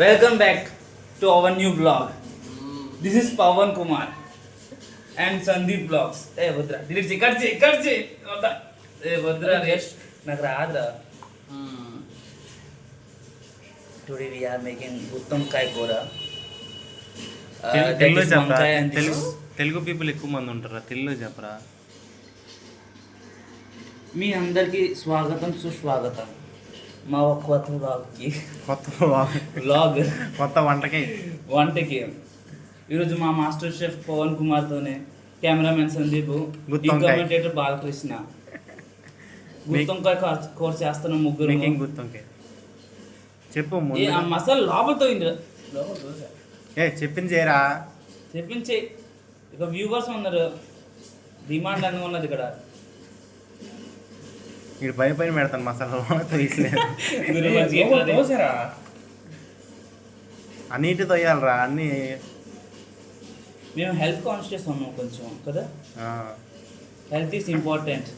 welcome back to our new blog this is Pawan Kumar and Sandeep blogs A వద్రా delete చేయి cut చేయి cut చేయి వద్దా ఏ వద్రా రేష్ నాకు రాదురా టుడే వి ఆర్ మేకింగ్ గుత్తంకాయ కూర Uh, తెలు- that తెలుగులో is చెప్పరా వంకాయ and this Telugu is- Telugu people ఎక్కువ మంది ఉంటారా తెలుగులో చెప్పరా మీ అందరికి స్వాగతం సుస్వాగతం మా కొత్త బ్లాగ్కి కొత్త బ్లాగ్ కొత్త వంటకి. వంటకి. ఈరోజు మా మాస్టర్ షెఫ్ పవన్ కుమార్తోనే కెమెరామెన్ సందీప్ గుత్తొంకాయ. కామెంటేటర్ బాలకృష్ణ. గుత్తంకాయ కోర్- కోర్స్ చేస్తున్న ముగ్గురు. గుర్తుంకే చెప్పు మసాలా లోపలతో ఏ చెప్పింది చేయరా? చెప్పించే ఇక వ్యూవర్స్ ఉన్నారు డిమాండ్ అని ఉన్నది ఇక్కడ. ఇక్కడ పై పైన పెడతాను మసాలా అది? అన్నిటి తొయ్యాలరా అన్ని. మేము హెల్త్ కాన్షియస్ ఉన్నాం కొంచెం కదా? ఆ, హెల్త్ ఈస్ ఇంపార్టెంట్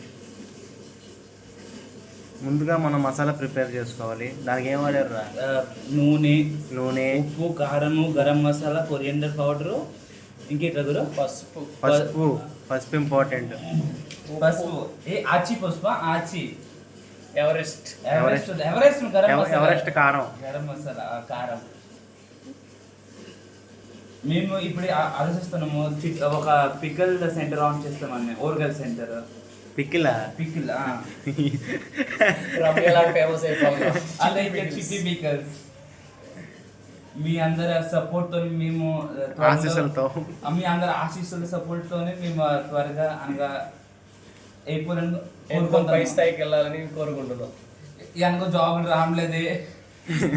ముందుగా మనం మసాలా ప్రిపేర్ చేసుకోవాలి. దానికి ఏం వాడారురా? నూనె నూనె. ఉప్పు కారము గరం మసాలా కొరియండర్ పౌడరు ఇంకేట్లా గురు? పసుపు. పసుపు. పసుపు ఇంపార్టెంట్ పసుపు. ఏ ఆచి పసుపు? Aachi. Everest. Everest Everest. Garam Everest కారం. గరం మసాలా కారం. మేము ఇప్పుడు ఆలోచిస్తున్నాము ఒక పికల్ సెంటర్ ఆన్ చేస్తామని ఓర్గల్ సెంటర్. పికిల్? రమ్యలా ఫేమస్ అయిపోయింది అలాగే చిట్టి పికల్స్. మీ అందరి సపోర్ట్తో మేము ఆశీస్సులతో. మీ అందరి ఆశీస్సుల సపోర్ట్ తోనే మేము త్వరగా అనగా అయిపోయిన ఎంతో పై స్థాయికి వెళ్ళాలని కోరుకుంటున్నాం. అనుకో జాబ్ రావట్లేదే.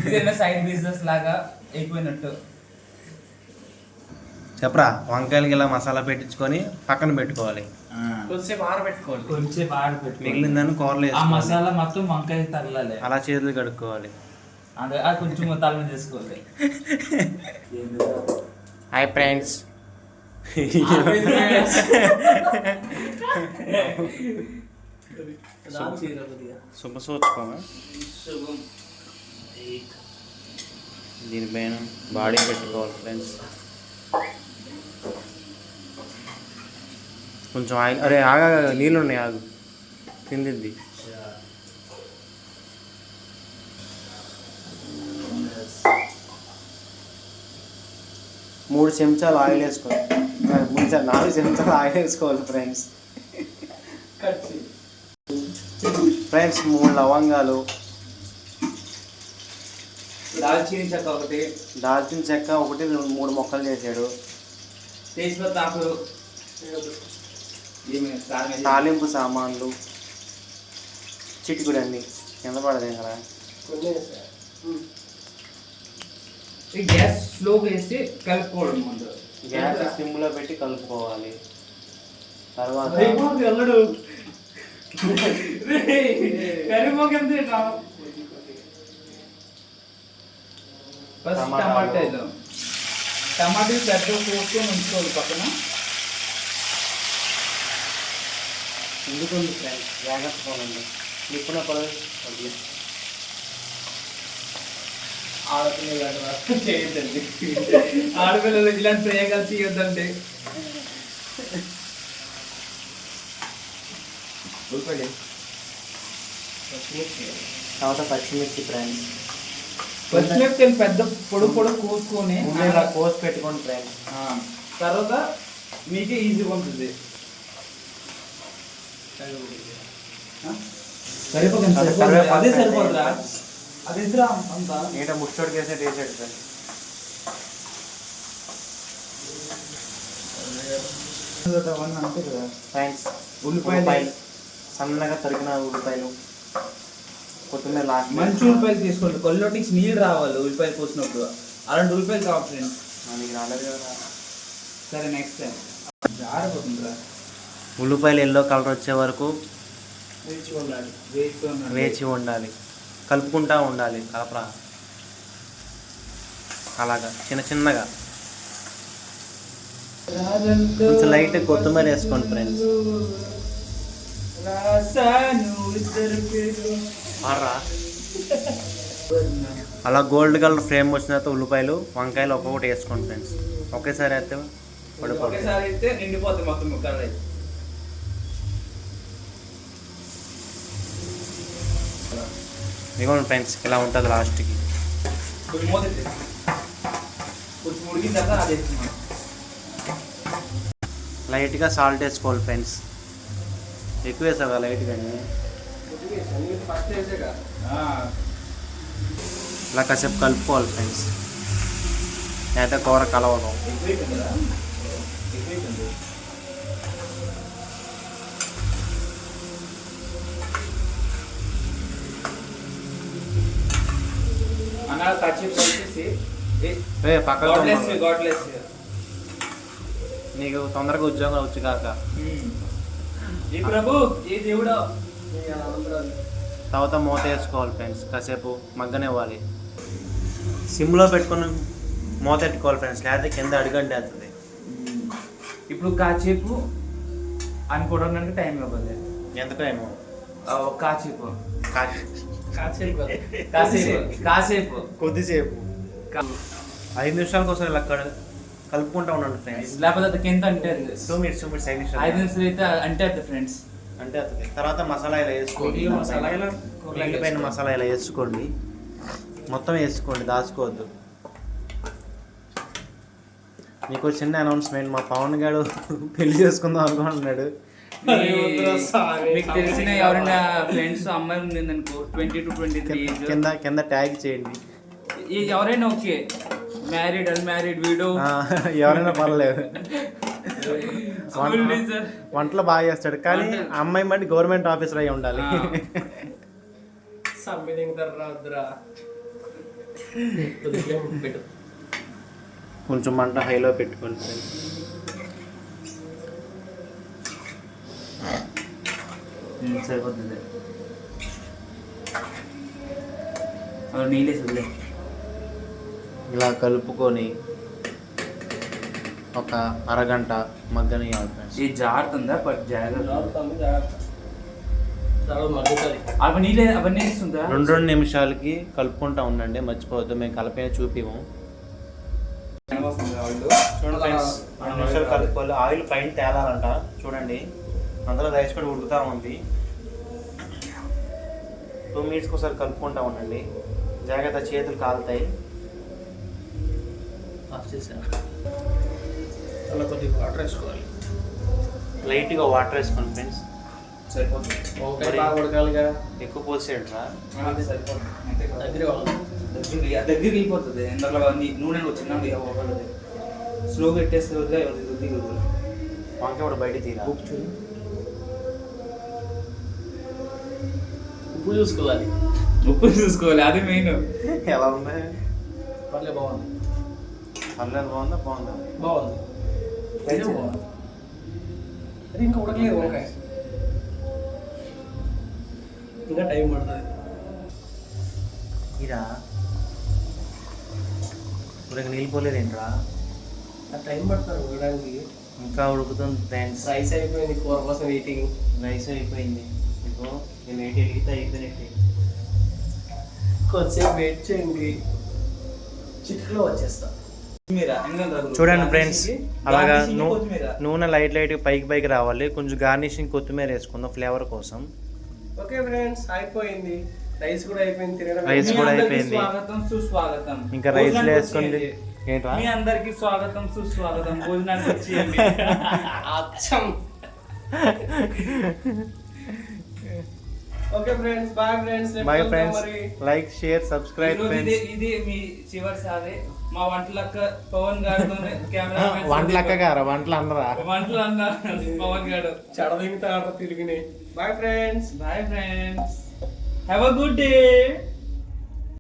ఇదైనా సైడ్ బిజినెస్ లాగా అయిపోయినట్టు. చెప్పరా వంకాయలకి ఇలా మసాలా పెట్టించుకొని పక్కన పెట్టుకోవాలి. కొద్దిసేపు ఆరబెట్టుకోండి. కొంచెం ఆడపెట్టు మిగిలిందని కూరలు ఆ మసాలా మొత్తం వంకాయ తగలాలి. అలా చేతులు కడుక్కోవాలి. అదే అది కొంచెం తల మీద చేసుకోవాలి హాయ్ ఫ్రెండ్స్. శుభ సూచకమా శుభం దీనిపైన బాడీ పెట్టుకోవాలి ఫ్రెండ్స్. కొంచెం ఆయిల్ అరే ఆగా నీళ్ళు ఉన్నాయి ఆగు. తిందిద్ది. మూడు చెంచాలు ఆయిల్ వేసుకోవాలి. మూడు నాలుగు చెంచాలు ఆయిల్ వేసుకోవాలి ఫ్రెండ్స్. ఫ్రెండ్స్ మూడు లవంగాలు. దాల్చిన చెక్క ఒకటి. దాల్చిన చెక్క ఒకటి మూడు మొక్కలు చేశాడు. తాలింపు సామాన్లు. చిటికుడు అన్ని. కింద పడదే కదా గ్యాస్ స్లో వేసి కలుపుకోవడం ముందు. గ్యాస్ సిమ్లో పెట్టి కలుపుకోవాలి. తర్వాత ఎంత తింటావు? ఫస్ట్ టమాటాలు. టమాటాలు టమాటాలు పెద్ద కోసుకొని ఉంచుకోవాలి పక్కన. ఎందుకుంది ఫ్రెండ్స్? జాగ్రత్త పోనండి ఇప్పుడు వదిలే. ఆడపిల్లలు అలా చేయొద్దండి. ఆడపిల్లలు ఇలాంటి ప్రయోగాలు చేయొద్దండి. తర్వాత పచ్చిమిర్చి ఫ్రెండ్స్. పచ్చిమిరపకాయలు పెద్ద పొడు పొడు కోసుకొని ఇలా కోసి పెట్టుకోండి ఫ్రెండ్స్. తర్వాత మీకే ఈజీగా ఉంటుంది. సరిపోతుందా? అదే సరిపోతుందా? అది ఎదురా అంత ఏంటో ముచ్చోడికి వేసే వేసాడు అవన్నీ అంతే కదా. ఫ్రెండ్స్ ఉల్లిపాయలు. సన్నగా తరిగిన ఉల్లిపాయలు. కొత్తిమీర లాస్ట్ మంచి ఉల్లిపాయలు తీసుకోండి. కొల్లోటి నుంచి నీళ్ళు రావాలి ఉల్లిపాయలు కోసినప్పుడు. అలాంటి ఉల్లిపాయలు కావాలి ఫ్రెండ్స్. మనకి రాలేదు కదా. సరే నెక్స్ట్ టైం జారిపోతుందిరా ఉల్లిపాయలు ఎల్లో కలర్ వచ్చే వరకు వేచి ఉండాలి. వేచి ఉండాలి. కలుపుకుంటా ఉండాలి కలపరా అలాగా చిన్న చిన్నగా. కొంచెం లైట్ కొత్తిమీర వేసుకోండి ఫ్రెండ్స్ రాసాను అలా గోల్డ్ కలర్ ఫ్రేమ్ వచ్చిన తర్వాత ఉల్లిపాయలు వంకాయలు ఒక్కొక్కటి వేసుకోండి ఫ్రెండ్స్ ఒకేసారి అయితే పడిపోతుంది ఇదిగోండి ఫ్రెండ్స్ ఇలా ఉంటుంది లాస్ట్కి లైట్గా సాల్ట్ వేసుకోవాలి ఫ్రెండ్స్. ఎక్కువ వేసావు కదా లైట్గా ఇలా కాసేపు కలుపుకోవాలి ఫ్రెండ్స్. అయితే కూర కలవడం ఏ పక్కన గాడ్లెస్ నీకు తొందరగా ఉద్యోగం వచ్చు కాక. ఈ ప్రభు ఈ దేవుడు. తర్వాత మూత వేసుకోవాలి ఫ్రెండ్స్ కాసేపు మగ్గనివ్వాలి సిమ్లో పెట్టుకుని మూత పెట్టుకోవాలి ఫ్రెండ్స్ లేకపోతే కింద అడుగండి అవుతుంది ఇప్పుడు కాసేపు అనుకోవడానికి టైం ఇవ్వాలి ఆ, ఒక కాసేపు. కా- కాసేపు కాసేపు కాసేపు. కొద్దిసేపు. ఐదు నిమిషాలకు ఒకసారి ఇలా కడ- కలుపుకుంటూ ఉండండి ఫ్రెండ్స్ లేకపోతే అది కింద అంటే టూ మినిట్స్ టూ మినిట్స్ ఐదు ఐదు నిమిషాలు. నిమిషాలు అయితే అంటే అది ఫ్రెండ్స్ అంటే అవుతుంది తర్వాత మసాలా ఇలా వేసుకోండి. మసాలా. ఇలా ఎండిపోయిన మసాలా ఇలా వేసుకోండి. మొత్తం వేసుకోండి దాచుకోవద్దు. మీకు చిన్న అనౌన్స్మెంట్ మా పవన్ గారు పెళ్ళి చేసుకుందాం అనుకుంటున్నాడు. మీకు తెలిసిన ఎవరైనా ఫ్రెండ్స్ అమ్మాయి అనుకో ట్వంటీ టు ట్వంటీ త్రీ కింద- కింద ట్యాగ్ చేయండి. ఎవరైనా ఓకే. మ్యారీడ్ అన్మ్యారీడ్ వీడో ఆ, ఎవరైనా పర్లేదు. వంటలు బాగా చేస్తాడు కానీ అమ్మాయి మట్టి గవర్నమెంట్ ఆఫీసర్ అయి ఉండాలి. కొంచెం మంట హైలో పెట్టుకోండి. సరిపోతుంది. నీళ్ళే ఇలా కలుపుకొని ఒక అరగంట ఫ్రెండ్స్ ఇది జారుతుందా? బట్ జాగ్రత్త అవి నీళ్ళే అవన్నీ వేస్తుందా? రెండు రెండు నిమిషాలకి కలుపుకుంటా ఉండండి మర్చిపోవద్దు. మేము కలిపిన చూపిము చూడండి ఫ్రెండ్స్ రెండు నిమిషాలు కలుపుకోవాలి. ఆయిల్ పైన తేలాలంట. చూడండి. అందులో రైస్ కూడా ఉడుకుతా ఉంది. టూ మినిట్స్కి ఒకసారి కలుపుకుంటా ఉండండి. జాగ్రత్త చేతులు కాలుతాయి. ఆఫ్ చేసాను అలా కొద్దిగా వాటర్ వేసుకోవాలి. లైట్గా వాటర్ వేసుకోండి ఫ్రెండ్స్ సరిపోతుంది. బాగా ఉడకాలిగా ఎక్కువ పోసేయండిరా. అంతే సరిపోతుంది. దగ్గర వాళ్ళు దగ్గరికి దగ్గరికి వెళ్ళిపోతుంది. ఎందులో నూనె వచ్చిన ఇవ్వబడదు స్లోగా పెట్టేస్తే వదిలే వదిలి వదిలి వంకాయ కూడా బయట తీరా. ఉప్పు చూడు. ఉప్పు చూసుకోవాలి. ఉప్పు చూసుకోవాలి అది మెయిన్. ఎలా ఉంది పర్లే బాగుంది. పర్లేదు బాగుందా? బాగుందా? బాగుంది. బాగుంది. అది ఇంకా ఉడకలేదు వంకాయ ఇంకా టైం పడుతుంది. ఇరా ఇప్పుడు నీళ్ళు పోలేదేంట్రా? ఆ టైం పడుతుంది ఉడకడానికి. ఇంకా ఉడుకుతుంది ఫ్రెండ్స్ రైస్ అయిపోయింది కూర కోసం వెయిటింగ్ రైస్ అయిపోయింది. నేను ఎయిట్ ఎలిగితే అయిపోయినట్టే కొద్దిసేపు వెయిట్ చేయండి. చిటికలో వచ్చేస్తా. చూడండి ఫ్రెండ్స్ అలాగా. నూనె లైట్ లైట్ పైకి పైకి రావాలి. కొంచెం గార్నిషింగ్ కొత్తిమీర వేసుకుందాం ఫ్లేవర్ కోసం. ఓకే ఫ్రెండ్స్ అయిపోయింది. రైస్ కూడా అయిపోయింది రైస్ కూడా అయిపోయింది. స్వాగతం సుస్వాగతం. ఇంకా రైస్ వేసుకోండి. ఏంట్రా? మీ అందరికి స్వాగతం సుస్వాగతం. భోజనానికి వచ్చేయండి. అచ్చం. Okay friends bye friends bye friends like share subscribe friends ఇది మీ చివరి సారి. మా వంటలక్క పవన్ గారితో కెమెరా వంటలక్క గారా? వంటలు అందరా వంటలు అన్న పవన్ గారు. చడదింగుతా తిరిగినాయి. Bye friends bye friends have a good day